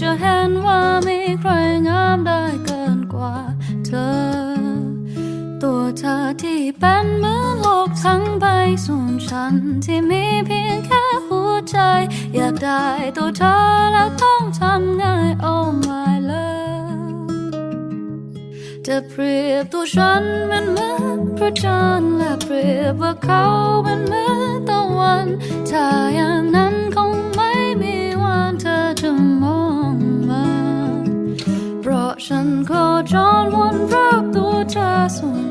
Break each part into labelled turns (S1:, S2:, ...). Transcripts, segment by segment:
S1: จะเห็นว่ามีใครงามได้เกินกว่าเธอ ตัวเธอที่เป็นเหมือนโลกทั้งใบส่วนฉันที่มีเพียงแค่หัวใจ อยากได้ตัวเธอแล้วต้องทำไง Oh my love จะเปรียบตัวฉันเมันเหมือนพระจันทร์และเปรียบว่าเขาเป็นเหมือนตะวันถ้าอย่างนั้นคง 我只愿为你守候。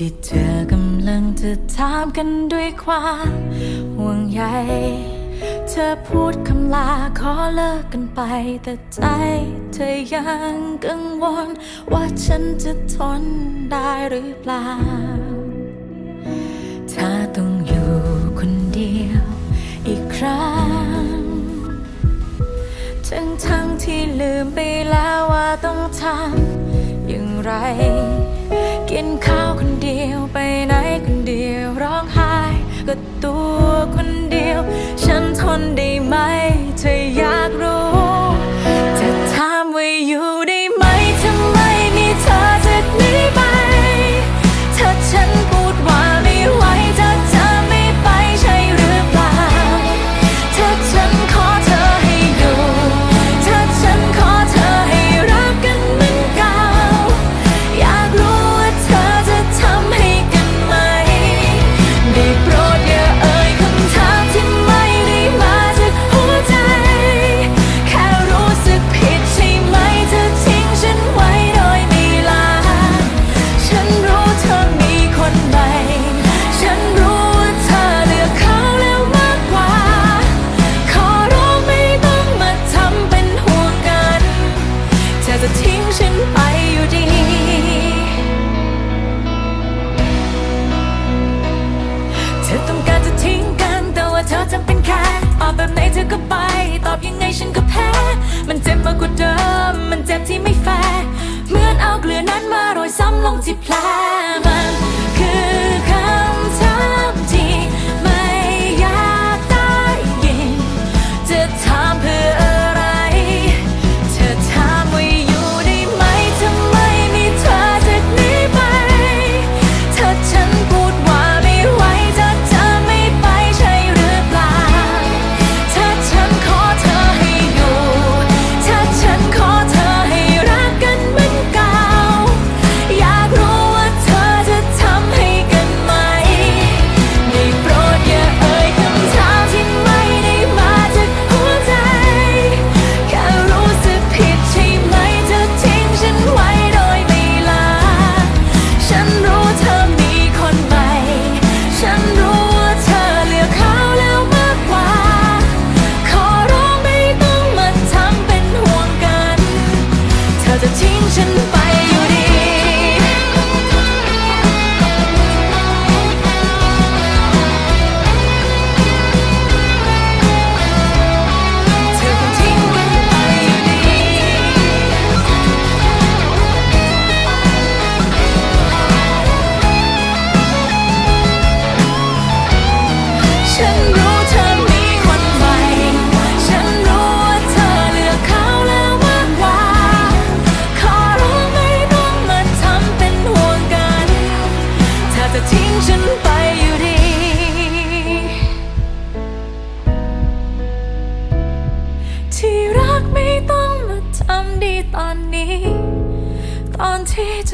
S1: ที่เธอกำลังจะถามกั
S2: นด้วยความห่วงใยเธอพูดคำลาขอเลิกกันไป แต่ใจเธอยังกังวล ว่าฉันจะทนได้หรือเปล่า ถ้าต้องอยู่คนเดียวอีกครั้ง ทั้งทั้งที่ลืมไปแล้วว่าต้องทำอย่างไร มันเจ็บมากกว่าเดิม มันเจ็บที่ไม่แฟร์เหมือนเอาเกลือนั้นมาโรยซ้ำลงที่แผลมัน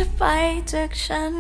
S2: จะไปจากฉัน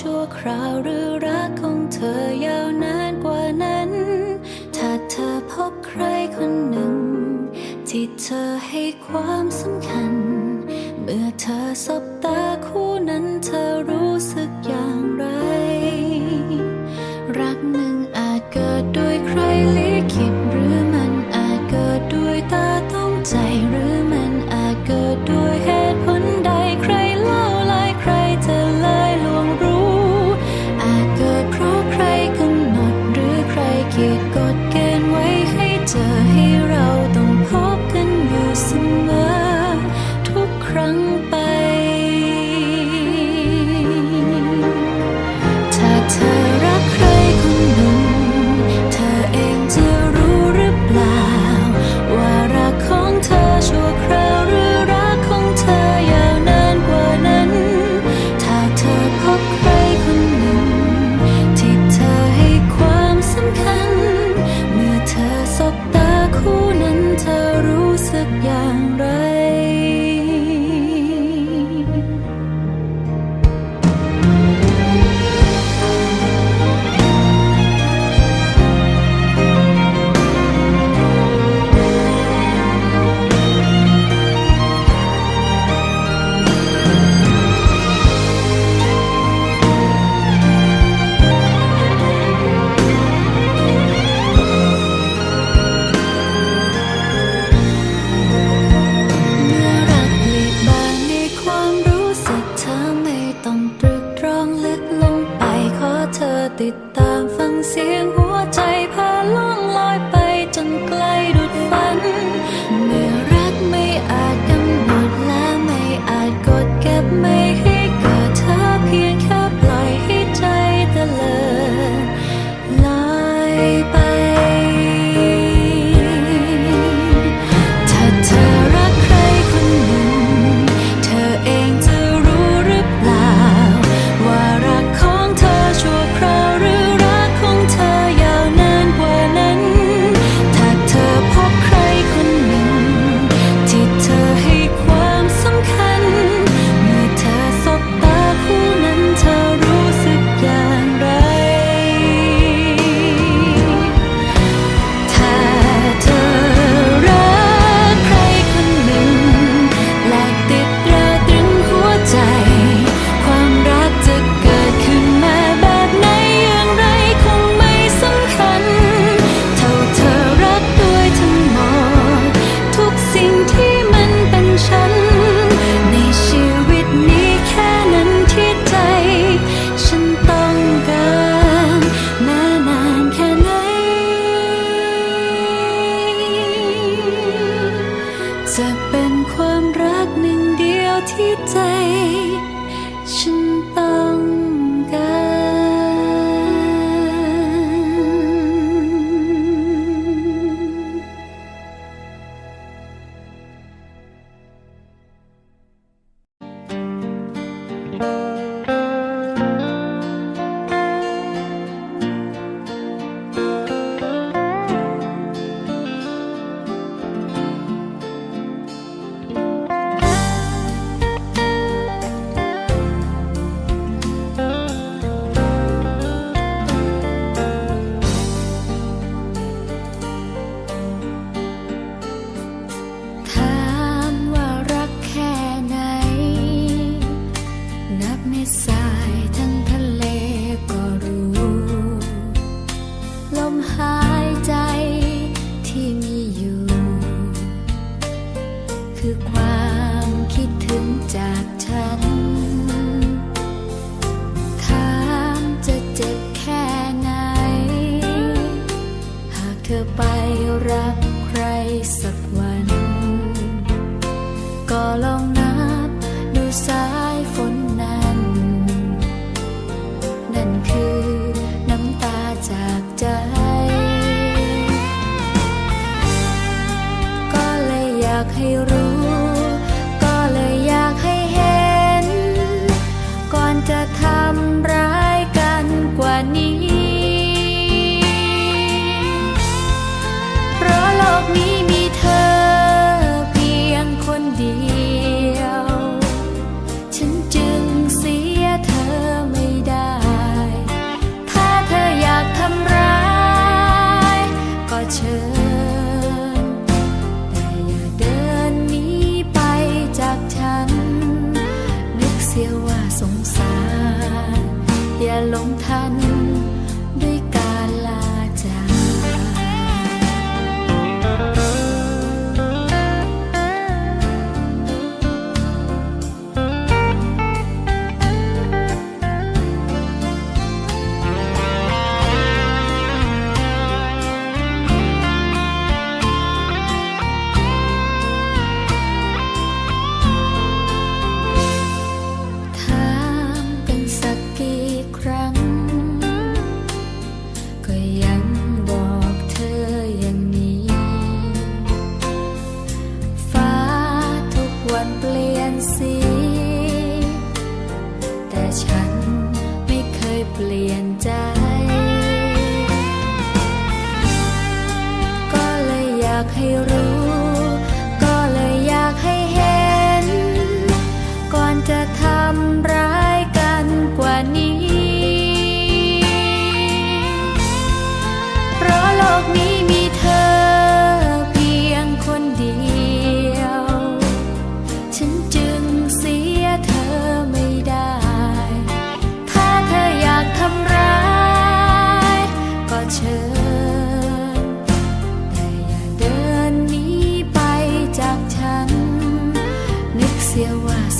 S1: ชั่วคราวหรือรักของเธอยาวนานกว่านั้น ถ้าเธอพบใครคนหนึ่ง ที่เธอให้ความสำคัญ เมื่อเธอสบตาคู่นั้นเธอรู้สึก doctor.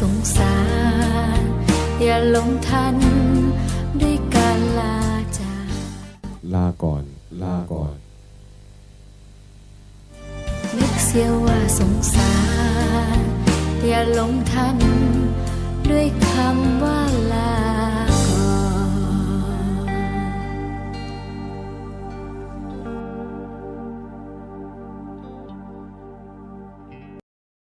S1: สงสาร อย่าลงทันด้วยการลาจากลาก่อน ลาก่อน นึกเสียว่าสงสาร อย่าลงทันด้วยคำว่าลา